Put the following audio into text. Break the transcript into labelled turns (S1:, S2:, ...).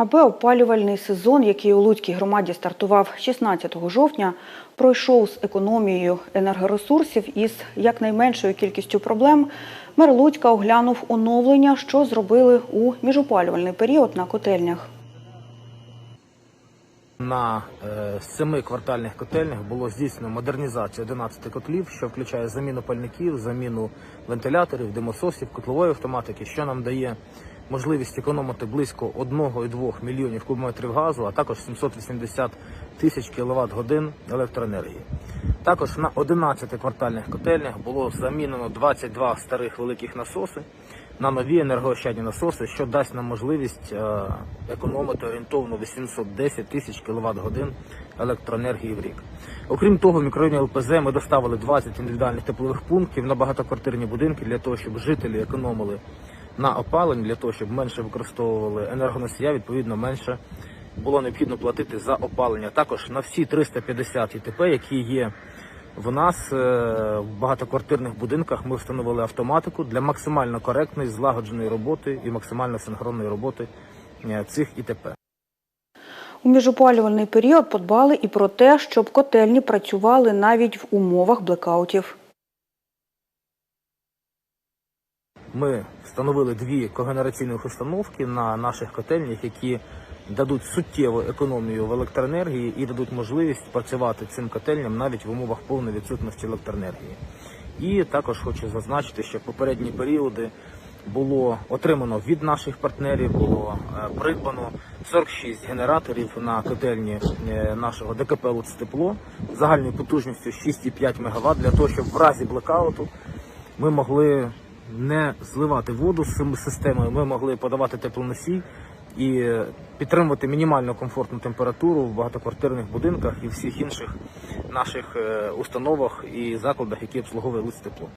S1: Аби опалювальний сезон, який у Луцькій громаді стартував 16 жовтня, пройшов з економією енергоресурсів і з якнайменшою кількістю проблем, мер Луцька оглянув оновлення, що зробили у міжопалювальний період на котельнях.
S2: На е, семи квартальних котельнях було здійснено модернізацію 11 котлів, що включає заміну пальників, заміну вентиляторів, димососів, котлової автоматики, що нам дає можливість економити близько 1,2 мільйонів кубометрів газу, а також 780 тисяч кіловат годин електроенергії. Також на 11 квартальних котельнях було замінено 22 старих великих насоси на нові енергоощадні насоси, що дасть нам можливість е, економити орієнтовно 810 тисяч кВт годин електроенергії в рік. Окрім того, в мікрорайоні ЛПЗ ми доставили 20 індивідуальних теплових пунктів на багатоквартирні будинки для того, щоб жителі економили на опаленні, для того, щоб менше використовували енергоносія, відповідно менше було необхідно платити за опалення. Також на всі 350 ІТП, які є в нас е, в багатоквартирних будинках ми встановили автоматику для максимально коректної, злагодженої роботи і максимально синхронної роботи е, цих ІТП.
S1: У міжопалювальний період подбали і про те, щоб котельні працювали навіть в умовах блекаутів.
S2: Ми встановили дві когенераційних установки на наших котельнях, які дадуть суттєву економію в електроенергії і дадуть можливість працювати цим котельням навіть в умовах повної відсутності електроенергії. І також хочу зазначити, що попередні періоди було отримано від наших партнерів, було е, придбано 46 генераторів на котельні е, нашого ДКП «Луцтепло» загальною потужністю 6,5 МВт для того, щоб в разі блекауту ми могли не зливати воду з системами, ми могли подавати теплоносій і підтримувати мінімально комфортну температуру в багатоквартирних будинках і всіх інших наших е, установах і закладах, які обслуговує Луцтепло.